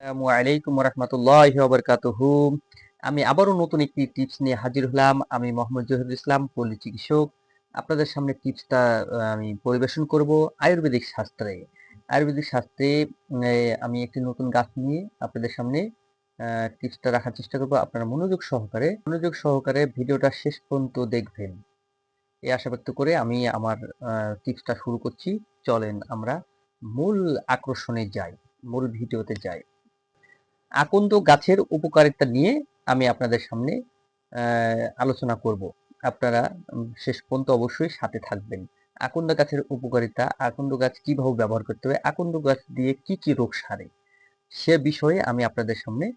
আসসালামু আলাইকুম রহমতুল্লাহ বরকাতুহু আমি আবারও নতুন একটি টিপস নিয়ে হাজির হলাম। আমি মোহাম্মদ জহিরুল ইসলাম, পল্লী চিকিৎসক। আপনাদের সামনে টিপসটা আমি পরিবেশন করব আয়ুর্বেদিক শাস্ত্রে। আয়ুর্বেদিক শাস্ত্রে আমি একটি নতুন গাছ নিয়ে আপনাদের সামনে টিপসটা রাখার চেষ্টা করব। আপনারা মনোযোগ সহকারে মনোযোগ সহকারে ভিডিওটা শেষ পর্যন্ত দেখবেন। এই আশা ব্যক্ত করে আমি আমার টিপসটা শুরু করছি। চলেন আমরা মূল আকর্ষণে যাই, মূল ভিডিওতে যাই। আকন্দ গাছের উপকারিতা নিয়ে আমি আপনাদের সামনে আলোচনা করব। আপনারা শেষ পর্যন্ত অবশ্যই সাথে থাকবেন। আকন্দ গাছের উপকারিতা আকন্দ গাছ কীভাবে ব্যবহার করতে হবে আকন্দ গাছ দিয়ে কি কি রোগ সারে সে বিষয়ে আমি আপনাদের সামনে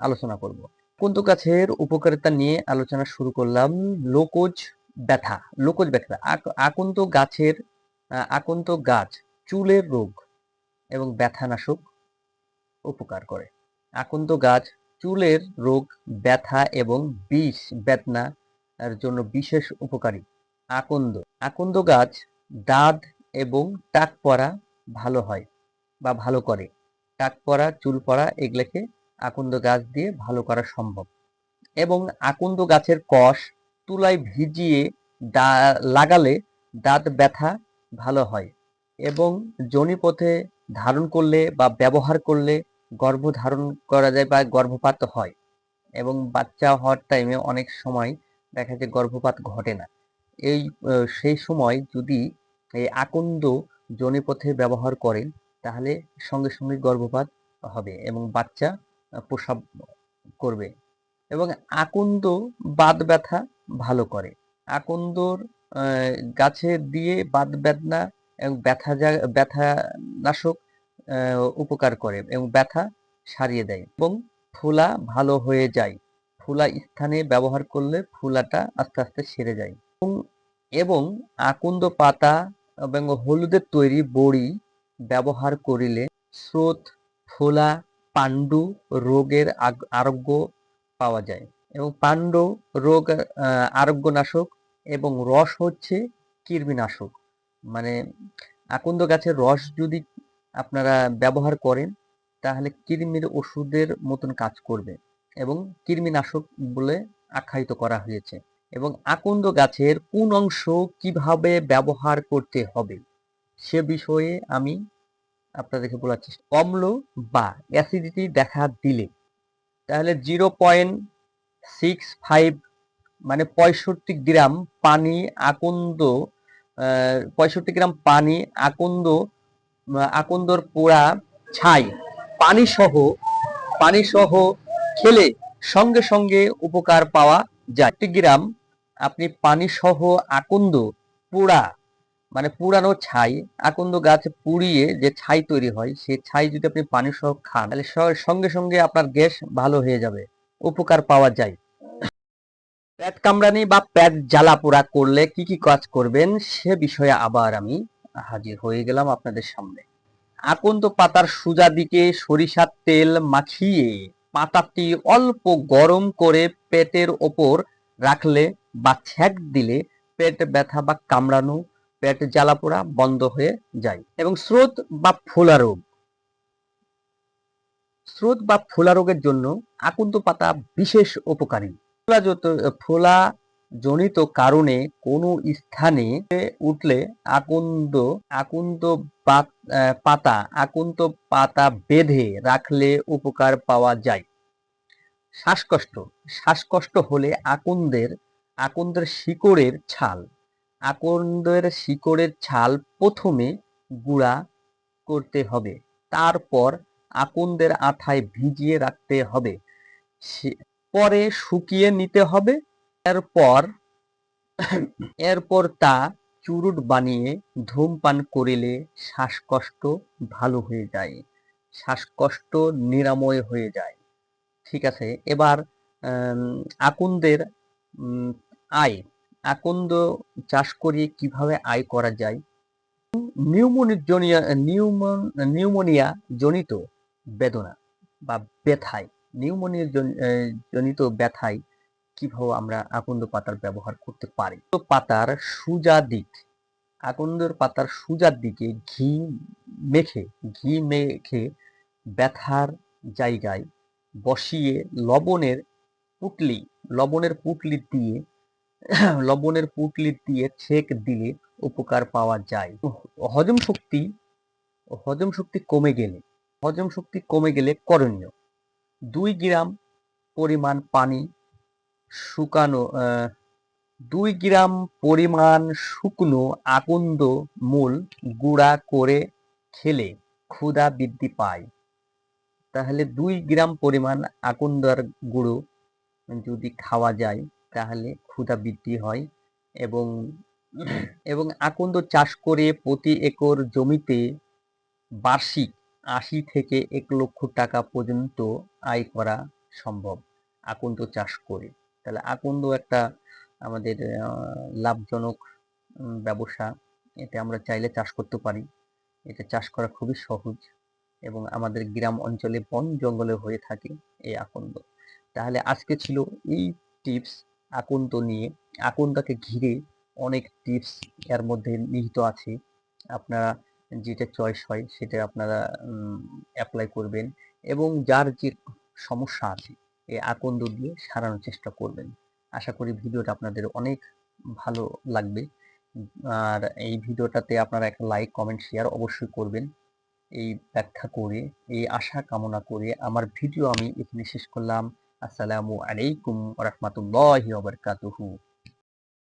আলোচনা করব। আকন্দ গাছের উপকারিতা নিয়ে আলোচনা শুরু করলাম লোকজ ব্যথা লোকজ ব্যথা। আক- আকন্দ গাছের আহ, আকন্দ গাছ চুলের রোগ এবং ব্যথানাশক উপকার করে। আকন্দ গাছ, চুলের রোগ, ব্যথা এবং বিষ, বেদনা এর জন্য বিশেষ উপকারী। আকন্দ আকন্দ গাছ দাঁত এবং টাক পড়া ভালো হয় বা ভালো করে। টাক পড়া, চুল পড়া এগুলোকে আকন্দ গাছ দিয়ে ভালো করা সম্ভব। এবং আকন্দ গাছের কষ, তুলায় ভিজিয়ে দা- লাগালে দাঁত ব্যথা ভালো হয়। এবং যোনিপথে ধারণ করলে বা ব্যবহার করলে গর্ভধারণ করা যায় বা গর্ভপাত হয় এবং বাচ্চা হওয়ার টাইমে অনেক সময় দেখা যায় গর্ভপাত ঘটে না। এই সেই সময় যদি এই আকন্দ যোনিপথে ব্যবহার করেন, তাহলে সঙ্গে সঙ্গে গর্ভপাত হবে এবং বাচ্চা প্রসাব করবে এবং আকন্দ বাত ব্যথা ভালো করে। আকন্দর গাছে দিয়ে বাত বেদনা এবং ব্যথা ব্যথা নাশক উপকার করে এবং ব্যথা সারিয়ে দেয় এবং ফোলা ভালো হয়ে যায়। ফোলা স্থানে ব্যবহার করলে ফোলাটা আস্তে আস্তে সেরে যায়। এবং আকন্দ পাতা এবং হলুদের তৈরি বড়ি ব্যবহার করিলে স্রোত, ফোলা, পাণ্ডু রোগের আরোগ্য পাওয়া যায় এবং পাণ্ডু রোগ আরোগ্যনাশক এবং রস হচ্ছে কৃমিনাশক। মানে আকন্দ গাছের রস যদি আপনারা ব্যবহার করেন, তাহলে কৃমির ওষুধের মতন কাজ করবে এবং কৃমিনাশক বলে আখ্যায়িত করা হয়েছে এবং আকন্দ গাছের কোন অংশ কীভাবে ব্যবহার করতে হবে সে বিষয়ে আমি আপনাদেরকে বলার চেষ্টা অম্ল বা অ্যাসিডিটি দেখা দিলে, তাহলে জিরো পয়েন্ট সিক্স ফাইভ মানে পঁয়ষট্টি গ্রাম পানি আকন্দ পঁয়ষট্টি গ্রাম পানি আকন্দ আকন্দর পোড়া ছাই পানি সহ পানি সহ খেলে সঙ্গে সঙ্গে উপকার পাওয়া যায়। একটি গ্রাম, আপনি পানি সহ আকন্দ পোড়া মানে পুরানো ছাই, আকন্দ গাছ পুড়িয়ে যে ছাই তৈরি হয় সেই ছাই যদি আপনি পানি সহ খান, তাহলে সঙ্গে সঙ্গে আপনার গ্যাস ভালো হয়ে যাবে, উপকার পাওয়া যায়। পেট কামড়ানি বা পেট জ্বালা পোড়া করলে কি কি কাজ করবেন, সে বিষয়ে আবার আমি হাজির হয়ে গেলাম আপনাদের সামনে। আকন্দ পাতার সুজা দিকে সরিষার তেল মাখিয়ে পাতাটি অল্প গরম করে পেটের ওপর রাখলে বা ছ্যাক দিলে পেট ব্যথা বা কামড়ানো, পেট জ্বালা পোড়া বন্ধ হয়ে যায় এবং স্রোত বা ফোলা রোগ। স্রোত বা ফোলা রোগের জন্য আকন্দ পাতা বিশেষ উপকারী। ফোলা যত- ফোলা জনিত কারণে কোনো স্থানে উঠলে আকন্দ আকন্দ পাতা আকন্দ পাতা বেঁধে রাখলে উপকার পাওয়া যায়। শ্বাসকষ্ট শ্বাসকষ্ট হলে আকন্দের আকন্দের শিকড়ের ছাল, আকন্দের শিকড়ের ছাল প্রথমে গুঁড়া করতে হবে, তারপর আকন্দের আঠায় ভিজিয়ে রাখতে হবে। পরে শুকিয়ে নিতে হবে এরপর এরপর তা চুরুট বানিয়ে ধূমপান করিলে শ্বাসকষ্ট ভালো হয়ে যায়। শ্বাসকষ্ট নিরাময় হয়ে যায়। ঠিক আছে, এবার আকন্দের আয়। আকন্দ চাষ করিয়ে কীভাবে আয় করা যায়? নিউমোনিয়া নিউমন নিউমোনিয়া জনিত বেদনা বা ব্যথায় নিউমোনিয়া জনিত ব্যথায় কীভাবে আমরা আকন্দ পাতার ব্যবহার করতে পারি? তো পাতার সুজা দিক আকন্দের পাতার সুজার দিকে ঘি মেখে ঘি মেখে ব্যথার জায়গায় বসিয়ে লবণের পুটলি লবণের পুটলি দিয়ে, লবণের পুটলি দিয়ে ছেক দিলে উপকার পাওয়া যায়। হজম শক্তি হজম শক্তি কমে গেলে, হজম শক্তি কমে গেলে করণীয়। দুই গ্রাম পরিমাণ পানি শুকানো দুই গ্রাম পরিমাণ শুকনো আকন্দ মূল গুঁড়া করে খেলে ক্ষুধা বৃদ্ধি পায়। তাহলে দুই গ্রাম পরিমাণ আকন্দার গুঁড়ো যদি খাওয়া যায়, তাহলে ক্ষুধা বৃদ্ধি হয় এবং এবং আকন্দ চাষ করে প্রতি একর জমিতে বার্ষিক আশি থেকে এক লক্ষ টাকা পর্যন্ত আয় করা সম্ভব, আকন্দ চাষ করে। তাহলে আকন্দ একটা আমাদের লাভজনক ব্যবসা। এটা আমরা চাইলে চাষ করতে পারি। এটা চাষ করা খুবই সহজ এবং আমাদের গ্রাম অঞ্চলে বন জঙ্গলে হয়ে থাকে এই আকন্দ। তাহলে আজকে ছিল এই টিপস আকন্দ নিয়ে। আকন্দকে ঘিরে অনেক টিপস এর মধ্যে নিহিত আছে। আপনারা যেটা চয়েস হয় সেটা আপনারা অ্যাপ্লাই করবেন এবং যার যে সমস্যা আছে এই আকন্দ দিয়ে সারানোর চেষ্টা করবেন। আশা করি ভিডিওটা আপনাদের অনেক ভালো লাগবে। আর এই ভিডিওটাতে আপনারা একটা লাইক কমেন্ট শেয়ার অবশ্যই করবেন। এই ব্যাখ্যা করে, এই আশা কামনা করে আমার ভিডিও আমি এখানে শেষ করলাম। আসসালামু আলাইকুম রহমতুল্লাহ বারাকাতুহু।